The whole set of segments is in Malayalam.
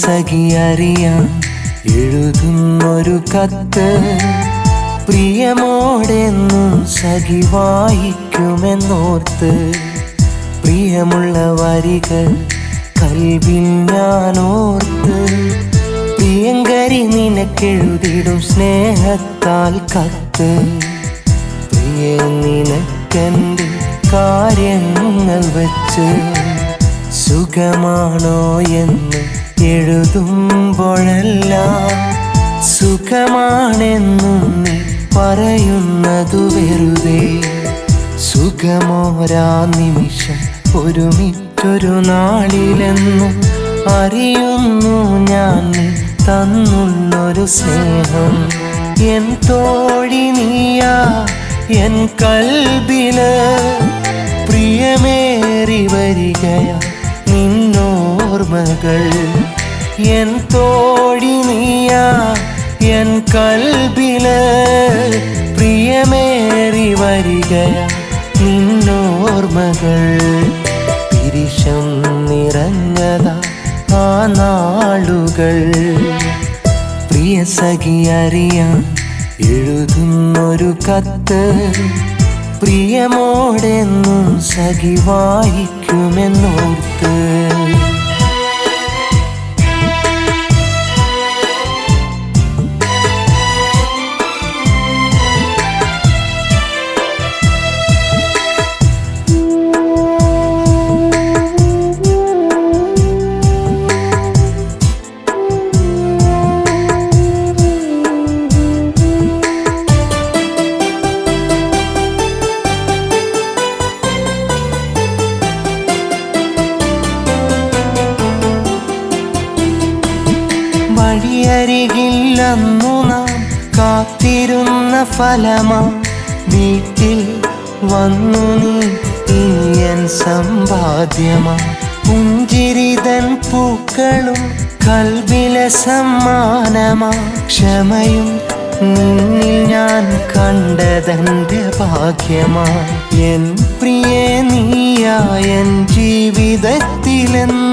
സഖി അറിയാം എഴുതുന്നൊരു കത്ത് പ്രിയമോടെന്നും സഖി വായിക്കുമെന്നോർത്ത് പ്രിയമുള്ള വരികൾ കൽവിൽ ഞാനോർത്ത് പ്രിയങ്കരി നിനക്കെഴുതിടും സ്നേഹത്താൽ കത്ത്. പ്രിയ നിനക്കെന്റെ കാര്യങ്ങൾ വച്ച് സുഖമാണോ എന്ന് എഴുതുമ്പോഴെല്ലാം സുഖമാണെന്നും നീ പറയുന്നതു വെറുതെ. സുഖമോരാ നിമിഷം ഒരുമിറ്റൊരു നാളിലെന്നും അറിയുന്നു ഞാൻ തന്നുള്ളൊരു സ്നേഹം. എൻ തോഴി നീയാ എൻ കൽബിൽ പ്രിയമേറി വരികയാ നിന്നോർമ്മകൾ എൻ തോടിനിയ നീയാ എൻ കൽബിൽ പ്രിയമേറി വരിക നിന്നോർമ്മകൾ പിരിശം നിറഞ്ഞതാ ആ നാളുകൾ. പ്രിയ സഖി അറിയാൻ എഴുതുന്നൊരു കത്ത്. പ്രിയമോടെന്നും സഖി വായിക്കുമെന്നോർത്ത് വഴിയരികിൽ അന്നു നാം കാത്തിരുന്ന ഫലമാ. വീട്ടിൽ വന്നു നീ ഇനിയൻ സമ്പാദ്യമാ. പുഞ്ചിരിതൻ പൂക്കളും കൽവിലെ സമ്മാനമാ. ക്ഷമയും നിന്നിൽ ഞാൻ കണ്ടതെന്റെ ഭാഗ്യമാ. എൻ പ്രിയ നീയായൻ ജീവിതത്തിലെന്നും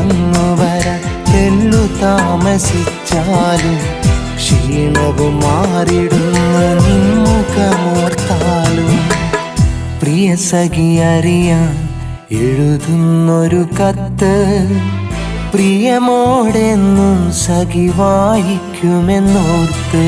അങ്ങു വരാൻ തെല്ലു താമസിച്ചാലും ക്ഷീണവും മാറിടുന്നു നിൻമുഖമോർത്താലും. പ്രിയ സഖി അറിയാൻ എഴുതുന്നൊരു കത്ത് പ്രിയമോടെന്നും സഖി വായിക്കുമെന്നോർത്ത്.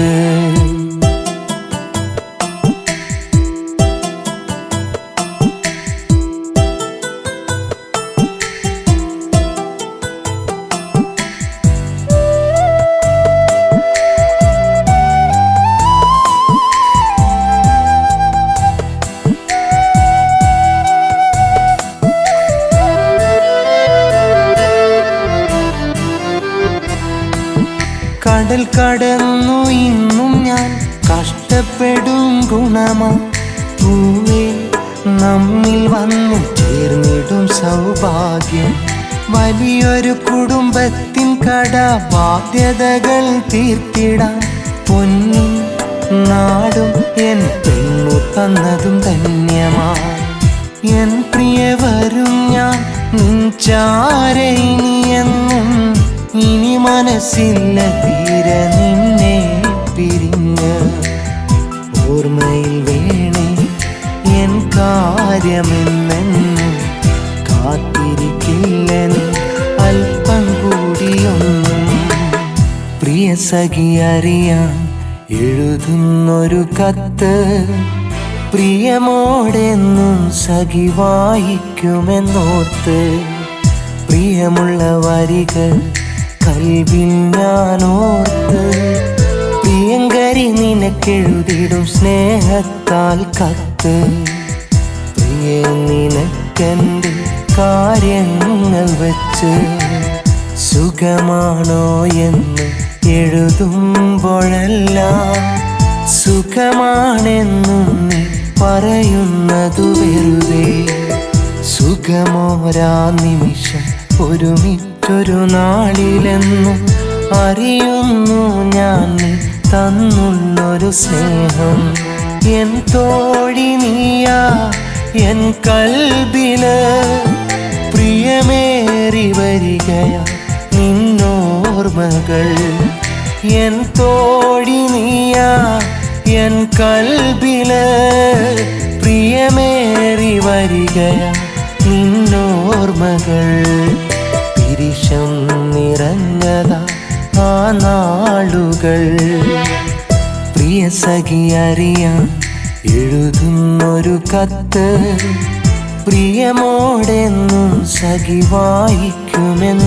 കടൽ കടന്നു ഇന്നും ഞാൻ കഷ്ടപ്പെടും ഗുണമാ. പൂവേ നമ്മിൽ വന്നു ചേർന്നിടും സൗഭാഗ്യം. വലിയൊരു കുടുംബത്തിൻ കട ബാധ്യതകൾ തീർത്തിടാൻ പൊന്നും നാടും എൻ പെണ്ണു തന്നതും ധന്യമാ എൻ പ്രിയ വരും ഞാൻ നിൻ ഇനിയെന്നും ഇനി മനസ്സില്ല തീരെ നിന്നെ പിരിഞ്ഞ. ഓർമ്മയിൽ വേണേ എൻ കാര്യമെന്നെന്നും. കാത്തിരിക്കില്ല നീ അല്പം കൂടിയൊന്നും. പ്രിയ സഖി അറിയാൻ എഴുതുന്നൊരു കത്ത്. പ്രിയമോടെന്നും സഖി വായിക്കുമെന്നോർത്ത്. പ്രിയമുള്ള വരികൾ കൽവിൽ ഞാനോർത്ത് പ്രിയങ്കരി നിനക്കെഴുതിടും സ്നേഹത്താൽ കത്ത്. പ്രിയ നിനക്കെന്റെ കാര്യങ്ങൾ വച്ച് സുഖമാണോ എന്ന് എഴുതുമ്പോഴെല്ലാം സുഖമാണെന്നും നീ പറയുന്നതു വെറുതെ. സുഖമോരാ നിമിഷം ഒരുമിച്ചൊരു നാളിലെന്നും അറിയുന്നു ഞാൻ തന്നുള്ളൊരു സ്നേഹം. എൻ തോഴി നീയാ എൻ കൽബിൽ പ്രിയമേറി വരികയാ നിന്നോർമ്മകൾ. എൻ തോഴി നീയാ എൻ കൽബിൽ പ്രിയമേറി വരികയാ നിന്നോർമ്മകൾ. പിരിശം നിറഞ്ഞതാ ആ നാളുകൾ. പ്രിയ സഖി അറിയാൻ എഴുതുന്നൊരു കത്ത്. പ്രിയമോടെന്നും സഖി വായിക്കുമെന്നോർത്ത്.